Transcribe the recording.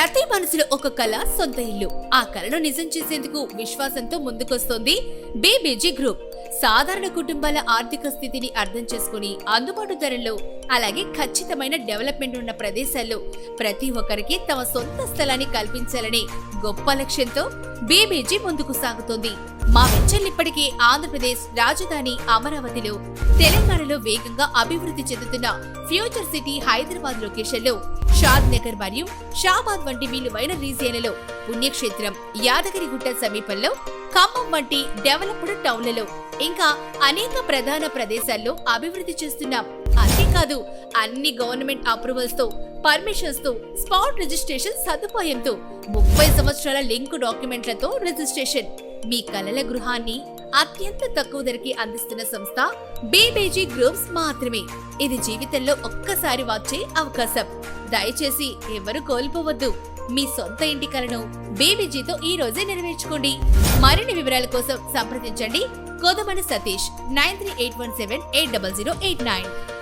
ప్రతి మనసులో ఒక కళ సొంత ఇల్లు. ఆ కళను నిజం చేసేందుకు విశ్వాసంతో ముందుకొస్తోంది బీబీజీ గ్రూప్ సాధారణ కుటుంబాల ఆర్థిక స్థితిని అర్థం చేసుకుని అందుబాటు ధరల్లో అలాగే ఖచ్చితమైన డెవలప్మెంట్ ఉన్న ప్రదేశాల్లో ప్రతి ఒక్కరికి తమ సొంత స్థలాన్ని కల్పించాలనే గొప్ప లక్ష్యంతో బీబీజీ ముందుకు సాగుతోంది. మా వెంచర్లు ఇప్పటికే ఆంధ్రప్రదేశ్ రాజధాని అమరావతిలో తెలంగాణలో వేగంగా అభివృద్ధి చెందుతున్న ఫ్యూచర్ సిటీ హైదరాబాద్ లొకేషన్లో షాద్ నగర్ మరియు షాబాద్ వంటి విలువైన రీజియన్లలో పుణ్యక్షేత్రం యాదగిరిగుట్ట సమీపంలో ఖమ్మం వంటి డెవలప్డ్ టౌన్లలో ఇంకా అనేక ప్రధాన ప్రదేశాల్లో అభివృద్ధి చేస్తున్నాం అంతేకాదు అన్ని గవర్నమెంట్ అప్రూవల్స్తో పర్మిషన్స్తో స్పాట్ రిజిస్ట్రేషన్ సదుపాయంతో ముప్పై సంవత్సరాల లింక్ డాక్యుమెంట్లతో రిజిస్ట్రేషన్. మీ కలల గృహాన్ని అత్యంత తక్కువ ధరకి అందిస్తున్న సంస్థ బీబేజీ గ్రూప్స్ మాత్రమే. ఇది జీవితంలో ఒక్కసారి వచ్చే అవకాశం. దయచేసి ఎవరు కోల్పోవద్దు. మీ సొంత ఇంటి కలను బీబీజీతో ఈ రోజే నెరవేర్చుకోండి. మరిన్ని వివరాల కోసం సంప్రదించండి. Kodamani Satish nine three eight one seven eight double zero eight nine.